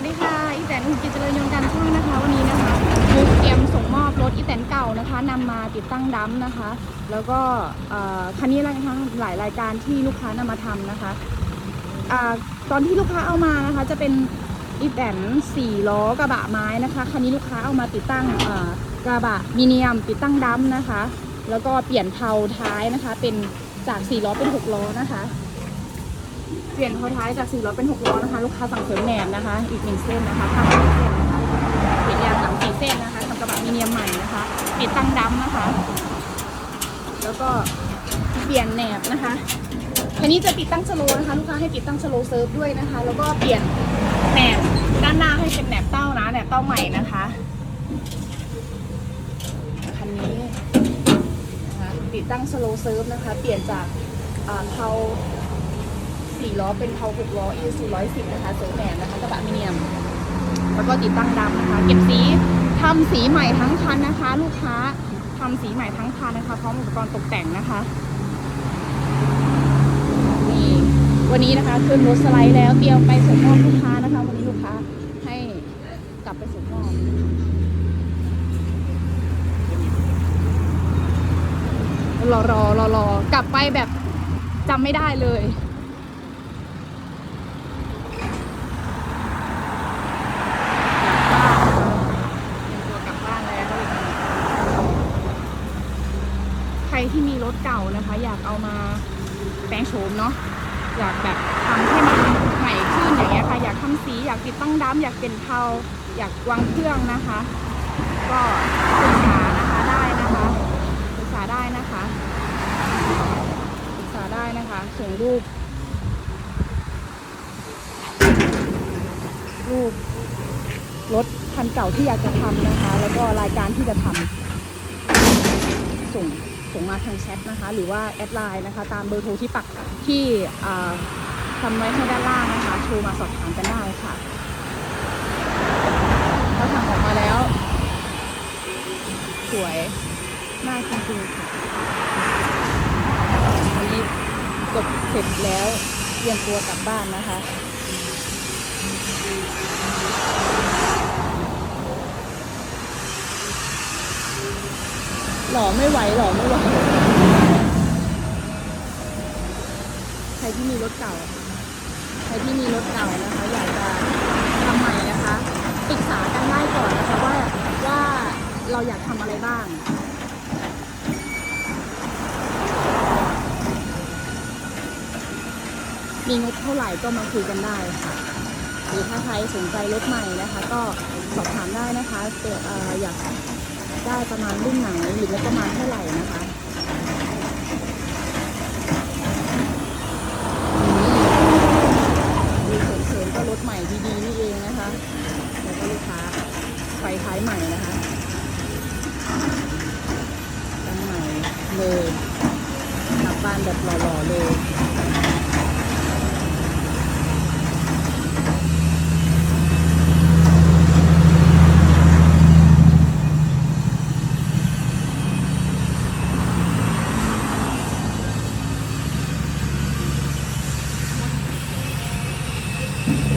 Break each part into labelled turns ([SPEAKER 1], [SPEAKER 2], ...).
[SPEAKER 1] วัสดีค่ะ อีแตนอุกิจเจริญยนต์การช่างนะคะ วันนี้นะคะมุกเตรียมส่งมอบรถอีแตนเก่านะคะนำมาติดตั้งดัมนะคะ แล้วก็คันนี้นะคะหลายรายการที่ลูกค้านำมาทำนะคะอตอนที่ลูกค้าเอามานะคะ จะเป็นอีแตนสี่ล้อกระบะไม้นะคะคันนี้ลูกค้าเอามาติดตั้งกระบะมิเนียม ติดตั้งดัมนะคะ แล้วก็เปลี่ยนเผาท้ายนะคะ เป็นจากสี่ล้อเป็นหกล้อนะคะ เปลี่ยนเผาท้ายจากสี่ล้อเป็นหกล้อนะคะ ลูกค้าสั่งเสริมแหนมนะคะ อีกหนึ่งเส้นนะคะทำสี่เส้นนะคะเปลี่ยนยางหลังสี่เส้นนะคะทำกระบะมิเนียมใหม่นะคะติดตั้งดัมนะคะ แล้วก็เปลี่ยนแหนบนะคะคันนี้จะติดตั้งสโลนะคะ ลูกค้าให้ติดตั้งสโลเซิร์ฟด้วยนะคะ แล้วก็เปลี่ยนแหนบด้านหน้าให้เป็นแหนบเต้านะแหนบเต้าใหม่นะคะคันนี้นะคะติดตั้งสโลเซิร์ฟนะคะ เปลี่ยนจากอ่าเผา ล้อเป็นเผาหกล้อ e 4 1 0 นะคะเซอร์แมนนะคะกระบะมิเนียม แล้วก็ติดตั้งดำนะคะ เก็บสีทำสีใหม่ทั้งคันนะคะ ลูกค้าทำสีใหม่ทั้งคันนะคะพร้อมอุปกรณ์ตกแต่งนะคะนี่วันนี้นะคะขึ้นรถสไลด์แล้วเตรียมไปส่งมอบลูกค้านะคะ วันนี้ลูกค้าให้กลับไปส่งมอบรอรอรอรอกลับไปแบบจำไม่ได้เลย กลับบ้านนะคะเตรียมตัวกลับบ้านแล้วใค รที่มีรถเก่านะคะ อยากเอามาแปลงโฉมเนาะอยากแบบทำให้มันใหม่ขึ้นอย่างเงี้ยค่ะ อยากทำสีอยากติดตั้งดัมอยากเปลี่ยนเทาอยากวางเครื่องนะคะ ก็ปรึกษานะคะได้นะคะปรึกษาได้นะคะปรึกษาได้นะคะส่งรูป รูปรถคันเก่าที่อยากจะทำนะคะ แล้วก็รายการที่จะทำส่งส่งมาทางแชทนะคะ หรือว่าแอดไลน์นะคะ ตามเบอร์โทรที่ปักที่ทำไว้ให้ด้านล่างนะคะโทรมาสอบถามกันได้ค่ะถ้าทำออกมาแล้ว สวยมากจริงๆค่ะวันนี้จบเสร็จแล้วเตรียมตัวกลับบ้านนะคะ ล่อไม่ไหวหล่อไม่ไหวใครที่มีรถเก่า ใครที่มีรถเก่านะคะอยากจะทำใหม่นะคะปรึกษากันได้ก่อนนะคะว่าว่าเราอยากทำอะไรบ้างมีงบเท่าไหร่ก็มาคุยกันได้ค่ะ หรือถ้าใครสนใจรถใหม่นะคะ ก็สอบถามได้นะคะเกิดอออยาก ได้ประมาณรุ่นไหนหรือว่ประมาณเท่าไหร่นะคะดูเขินๆก็รถใหม่ดีๆนี่เองนะคะแล้วก็ลูกค้าไฟท้ายใหม่นะคะตั้งใหม่เลยกลับบ้านแบบหล่อๆเลย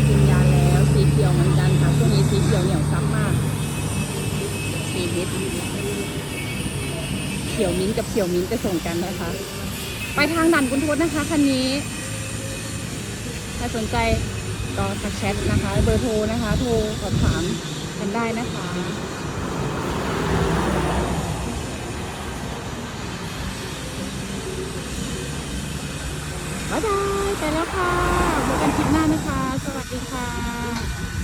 [SPEAKER 1] กินยาแล้วสีเขียวเหมือนกันค่ะ ช่วงนี้สีเขียวเหนียวซับมากสีเม็ดเขียวมิ้นกับเขียวมิ้นจะส่งกันนะคะ ไปทางด่านคุณทศนะคะคันนี้ ถ้าสนใจก็ทักแชทนะคะ เบอร์โทรนะคะ โทรสอบถามกันได้นะคะบ๊ายบายไปแล้วค่ะพบกันคลิปหน้านะคะ สวัสดีค่ะ